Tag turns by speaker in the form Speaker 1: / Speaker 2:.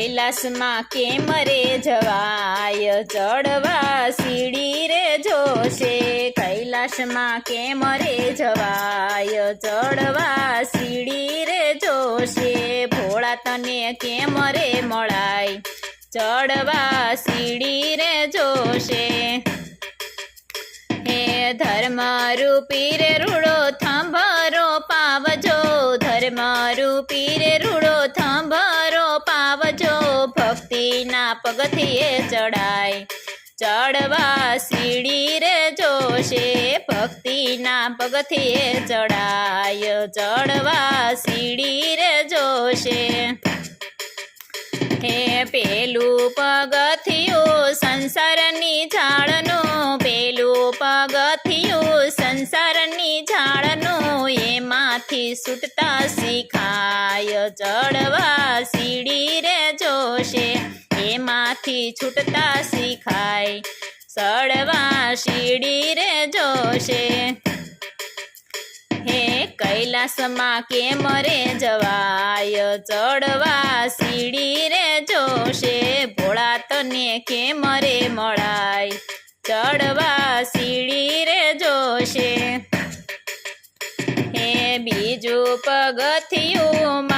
Speaker 1: કૈલાસમાં કેમ રે જવાય? ચડવા સીડી રે જોશે. કૈલાસમાં કેમ રે જવાય? ચડવા સીડી રે જોશે. ભોળા તને કેમ રે મળાય? ચડવા સીડી રે જોશે. હે ધર્મ રૂપી રે રૂડો થાંભરો પાવજો. ધર્મ રૂપી રે રૂડો પાવજો ભક્તિના પગથિયે ચડાય ચડવા સીડી રે જોશે, ભક્તિના પગથિયે ચડાય ચડવા સીડી રે જોશે. હે પેલું પગથિયું સંસારની ઝાડનું, પેલું પગથિયું સંસારની ઝાડનું, એમાંથી છૂટતા શીખાય. ચડવા સીડી રે જોશે. એમાંથી છૂટતા શીખાય. સળવા શીડી રે જોશે. હે કૈલાસમાં કેમ રે જવાય? ચડવા સીડી રે જોશે. ભોળા તને કેમ રે મળાય? ચડવા સીડી રે જોશે. હે બીજું પગથિયું